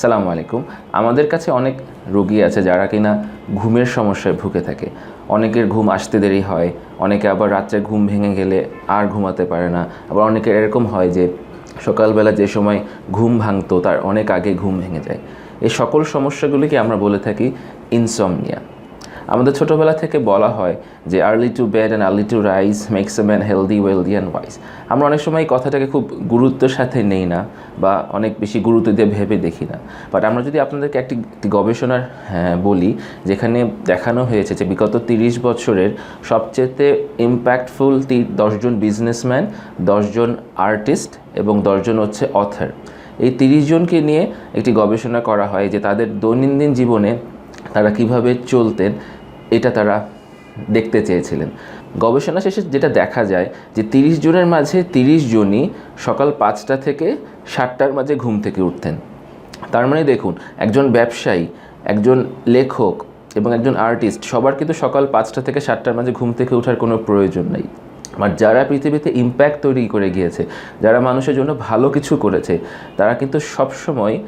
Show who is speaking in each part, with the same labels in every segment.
Speaker 1: সালামু আলাইকুম। আমাদের কাছে অনেক রোগী আছে যারা কিনা ঘুমের সমস্যায় ভুগে থাকে। অনেকের ঘুম আসতে দেরি হয়, অনেকে আবার রাত্রে ঘুম ভেঙে গেলে আর ঘুমাতে পারে না। আবার অনেকের এরকম হয় যে সকালবেলা যে সময় ঘুম ভাঙতো তার অনেক আগে ঘুম ভেঙে যায়। এই সকল সমস্যাগুলিকে আমরা বলে থাকি ইনসমনিয়া। আমাদের ছোটোবেলা থেকে বলা হয় যে early to bed and early to rise makes a man healthy wealthy and wise আমরা অনেক সময় এই কথাটাকে খুব গুরুত্বের সাথে নেই না বা অনেক বেশি গুরুত্ব দিয়ে ভেবে দেখি না। বাট আমরা যদি আপনাদেরকে একটি গবেষণার হ্যাঁ, বলি যেখানে দেখানো হয়েছে যে বিগত তিরিশ বছরের সবচেয়ে ইম্প্যাক্টফুল তি দশজন বিজনেসম্যান দশজন আর্টিস্ট এবং দশজন হচ্ছে অথার এই তিরিশ জনকে নিয়ে একটি গবেষণা করা হয় যে তাদের দৈনন্দিন জীবনে তারা কীভাবে চলতেন, এটা তারা দেখতে চেয়েছিলেন। গবেষণা শেষে যেটা দেখা যায় যে তিরিশ জনের মাঝে তিরিশ জনই সকাল পাঁচটা থেকে সাতটার মাঝে ঘুম থেকে উঠতেন। তার মানে দেখুন, একজন ব্যবসায়ী, একজন লেখক এবং একজন আর্টিস্ট, সবার কিন্তু সকাল পাঁচটা থেকে সাতটার মাঝে ঘুম থেকে ওঠার কোনো প্রয়োজন নেই। আর যারা পৃথিবীতে ইম্প্যাক্ট তৈরি করে গিয়েছে, যারা মানুষের জন্য ভালো কিছু করেছে, তারা কিন্তু সবসময়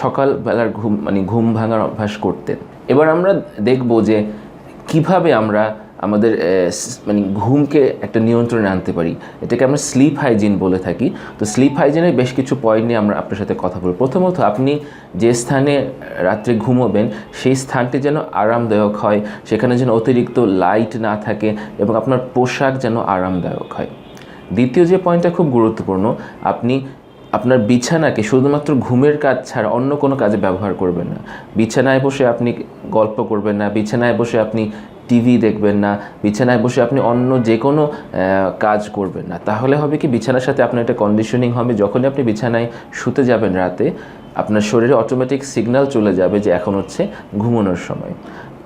Speaker 1: সকালবেলার ঘুম মানে ঘুম ভাঙার অভ্যাস করতেন। এবার আমরা দেখব যে কীভাবে আমরা আমাদের মানে ঘুমকে একটা নিয়ন্ত্রণে আনতে পারি। এটাকে আমরা স্লিপ হাইজিন বলে থাকি। তো স্লিপ হাইজিনের বেশ কিছু পয়েন্ট নিয়ে আমরা আপনার সাথে কথা বলব। প্রথমত আপনি যে স্থানে রাত্রে ঘুমোবেন, সেই স্থানটি যেন আরামদায়ক হয়। সেখানে যেন অতিরিক্ত লাইট না থাকে এবং আপনার পোশাক যেন আরামদায়ক হয়। দ্বিতীয় যে পয়েন্টটা খুব গুরুত্বপূর্ণ, আপনি আপনার বিছানাকে শুধুমাত্র ঘুমের কাজ ছাড়া অন্য কোনো কাজে ব্যবহার করবেন না। বিছানায় বসে আপনি গল্প করবেন না, বিছানায় বসে আপনি টিভি দেখবেন না, বিছানায় বসে আপনি অন্য যে কোনো কাজ করবেন না। তাহলে হবে কি, বিছানার সাথে আপনার একটা কন্ডিশনিং হবে। যখনই আপনি বিছানায় শুতে যাবেন রাতে, আপনার শরীরে অটোমেটিক সিগন্যাল চলে যাবে যে এখন হচ্ছে ঘুমানোর সময়।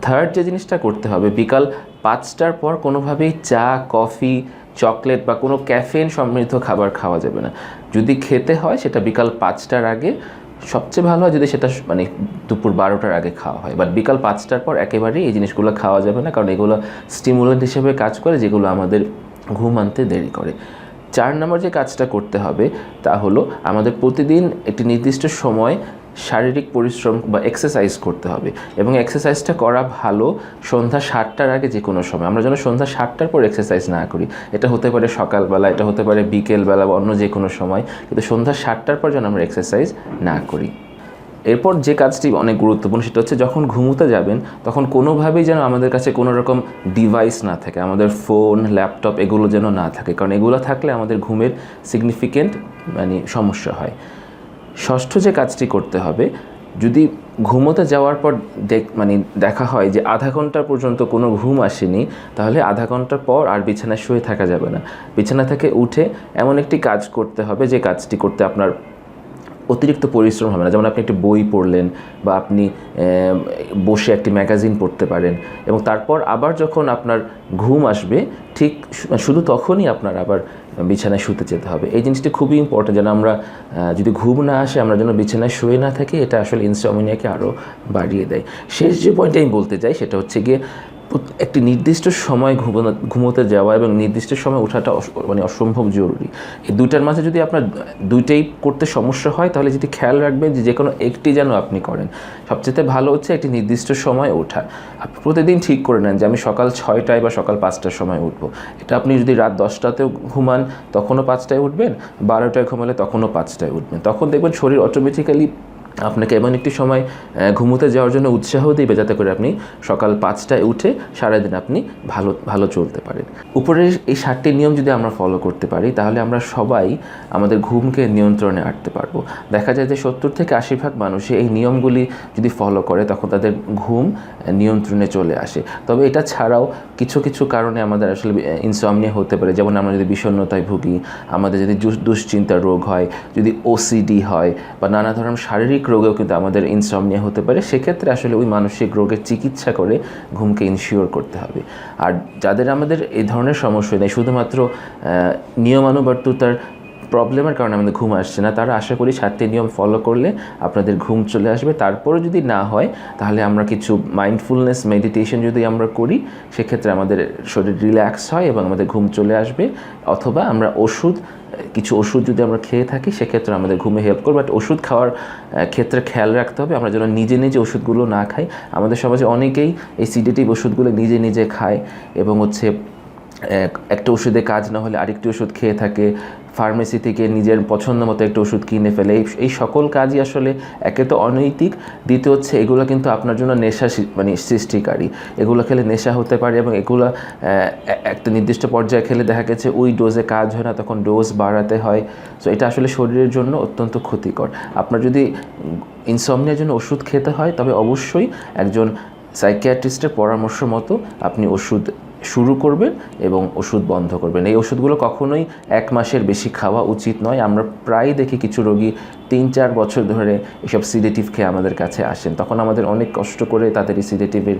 Speaker 1: থার্ড যে জিনিসটা করতে হবে, বিকাল পাঁচটার পর কোনোভাবেই চা, কফি চকলেট বা কোনো ক্যাফেন সমৃদ্ধ খাবার খাওয়া যাবে না। যদি খেতে হয়, সেটা বিকাল পাঁচটার আগে। সবচেয়ে ভালো হয় যদি সেটা মানে দুপুর বারোটার আগে খাওয়া হয়। বাট বিকাল পাঁচটার পর একেবারেই এই জিনিসগুলো খাওয়া যাবে না। কারণ এগুলো স্টিমুলেন্ট হিসেবে কাজ করে, যেগুলো আমাদের ঘুম আনতে দেরি করে। চার নম্বর যে কাজটা করতে হবে, তা হলো আমাদের প্রতিদিন একটি নির্দিষ্ট সময় শারীরিক পরিশ্রম বা এক্সারসাইজ করতে হবে। এবং এক্সারসাইজটা করা ভালো সন্ধ্যা সাতটার আগে যে কোনো সময়। আমরা যেন সন্ধ্যা সাতটার পর এক্সারসাইজ না করি। এটা হতে পারে সকালবেলা, এটা হতে পারে বিকেলবেলা বা অন্য যে কোনো সময়। কিন্তু সন্ধ্যা সাতটার পর যেন আমরা এক্সারসাইজ না করি। এরপর যে কাজটি অনেক গুরুত্বপূর্ণ সেটা হচ্ছে যখন ঘুমোতে যাবেন, তখন কোনোভাবেই যেন আমাদের কাছে কোনো রকম ডিভাইস না থাকে। আমাদের ফোন ল্যাপটপ এগুলো যেন না থাকে। কারণ এগুলো থাকলে আমাদের ঘুমের সিগনিফিকেন্ট মানে সমস্যা হয়। ষষ্ঠ যে কাজটি করতে হবে, যদি ঘুমোতে যাওয়ার পর দেখ মানে দেখা হয় যে আধা ঘণ্টা পর্যন্ত কোনো ঘুম আসেনি, তাহলে আধা ঘণ্টার পর আর বিছানায় শুয়ে থাকা যাবে না। বিছানা থেকে উঠে এমন একটি কাজ করতে হবে যে কাজটি করতে আপনার অতিরিক্ত পরিশ্রম হবে না। যেমন আপনি একটি বই পড়লেন বা আপনি বসে একটি ম্যাগাজিন পড়তে পারেন এবং তারপর আবার যখন আপনার ঘুম আসবে, ঠিক শুধু তখনই আপনার আবার বিছানায় শুতে যেতে হবে। এই জিনিসটি খুবই ইম্পর্টেন্ট যেন আমরা যদি ঘুম না আসে, আমরা যেন বিছানায় শুয়ে না থাকি, এটা আসলে ইনস্টামিনিয়াকে আরও বাড়িয়ে দেয়। শেষ যে পয়েন্টটা আমি বলতে চাই, সেটা হচ্ছে গিয়ে একটি নির্দিষ্ট সময় ঘুমানো, ঘুমোতে যাওয়া এবং নির্দিষ্ট সময় ওঠাটা মানে অসম্ভব জরুরি। এই দুইটার মাঝে যদি আপনার দুইটাই করতে সমস্যা হয়, তাহলে যদি খেয়াল রাখবেন যে যে কোনো একটি যেন আপনি করেন। সবচেয়ে ভালো হচ্ছে একটি নির্দিষ্ট সময় ওঠা। আপনি প্রতিদিন ঠিক করে নেন যে আমি সকাল ছয়টায় বা সকাল পাঁচটার সময় উঠবো। এটা আপনি যদি রাত দশটাতেও ঘুমান, তখনও পাঁচটায় উঠবেন, বারোটায় ঘুমালে তখনও পাঁচটায় উঠবেন। তখন দেখবেন শরীর অটোমেটিক্যালি আপনাকে এমন একটি সময় ঘুমোতে যাওয়ার জন্য উৎসাহ দিবে যাতে করে আপনি সকাল পাঁচটায় উঠে সারাদিন আপনি ভালো ভালো চলতে পারেন। উপরের এই সাতটি নিয়ম যদি আমরা ফলো করতে পারি, তাহলে আমরা সবাই আমাদের ঘুমকে নিয়ন্ত্রণে আনতে পারব। দেখা যায় যে সত্তর থেকে আশি ভাগ মানুষই এই নিয়মগুলি যদি ফলো করে, তখন তাদের ঘুম নিয়ন্ত্রণে চলে আসে। তবে এটা ছাড়াও কিছু কিছু কারণে আমাদের আসলে ইনসমনিয়া হতে পারে। যেমন আমরা যদি বিষণ্ণতায় ভুগি, আমাদের যদি দুশ্চিন্তার রোগ হয়, যদি ওসিডি হয়, বা নানা ধরনের শারীরিক রোগেও কিন্তু আমাদের ইনসমনিয়া হতে পারে। সেক্ষেত্রে আসলে ওই মানসিক রোগের চিকিৎসা করে ঘুমকে ইনশিওর করতে হবে। আর যাদের আমাদের এই ধরনের সমস্যা নেই, শুধুমাত্র নিয়মানুবর্তিতার প্রবলেমের কারণে আমাদের ঘুম আসছে না। তারা আশা করি সাতটি নিয়ম ফলো করলে আপনাদের ঘুম চলে আসবে। তারপরে যদি না হয়, তাহলে আমরা কিছু মাইন্ডফুলনেস মেডিটেশন যদি আমরা করি, সেক্ষেত্রে আমাদের শরীর রিল্যাক্স হয় এবং আমাদের ঘুম চলে আসবে। অথবা আমরা ওষুধ, কিছু ওষুধ যদি আমরা খেয়ে থাকি, সেক্ষেত্রে আমাদের ঘুমে হেল্প করবে। বাট ওষুধ খাওয়ার ক্ষেত্রে খেয়াল রাখতে হবে। আমরা যেন নিজে নিজে ওষুধগুলো না খাই। আমাদের সমাজে অনেকেই এই সিডেটিভ ওষুধগুলো নিজে নিজে খায় এবং হচ্ছে একটা ওষুধে কাজ না হলে আরেকটি ওষুধ খেয়ে থাকে ফার্মেসি থেকে নিজের পছন্দ মতো একটা ওষুধ কিনে ফেলে, এই সকল কাজই আসলে একে তো অনৈতিক, দ্বিতীয় হচ্ছে এগুলো কিন্তু আপনার জন্য নেশা মানে সৃষ্টিকারী। এগুলো খেলে নেশা হতে পারে এবং এগুলো একটা নির্দিষ্ট পর্যায়ে খেলে দেখা গেছে ওই ডোজে কাজ হয় না, তখন ডোজ বাড়াতে হয়। সো এটা আসলে শরীরের জন্য অত্যন্ত ক্ষতিকর। আপনার যদি ইনসমনিয়ার জন্য ওষুধ খেতে হয়, তবে অবশ্যই একজন সাইকিয়াট্রিস্টের পরামর্শ মতো আপনি ওষুধ শুরু করবেন এবং ওষুধ বন্ধ করবেন। এই ওষুধগুলো কখনোই এক মাসের বেশি খাওয়া উচিত নয়। আমরা প্রায় দেখি কিছু রোগী তিন, চার বছর ধরে এসব সিডেটিভ খেয়ে আমাদের কাছে আসেন। তখন আমাদের অনেক কষ্ট করে তাদের এই সিডেটিভের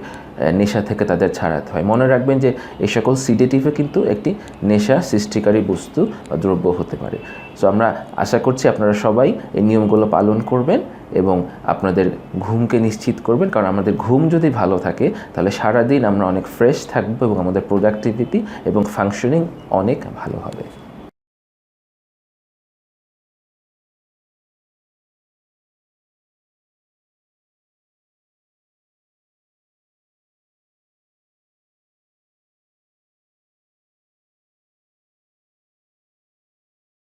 Speaker 1: নেশা থেকে তাদের ছাড়াতে হয়। মনে রাখবেন যে এই সকল সিডেটিভে কিন্তু একটি নেশা সৃষ্টিকারী বস্তু বা দ্রব্য হতে পারে। সো আমরা আশা করছি আপনারা সবাই এই নিয়মগুলো পালন করবেন। এবং আপনাদের ঘুমকে নিশ্চিত করবেন, কারণ আমাদের ঘুম যদি ভালো থাকে, তাহলে সারাদিন আমরা অনেক ফ্রেশ থাকব এবং আমাদের প্রোডাক্টিভিটি এবং ফাংশনিং অনেক ভালো হবে।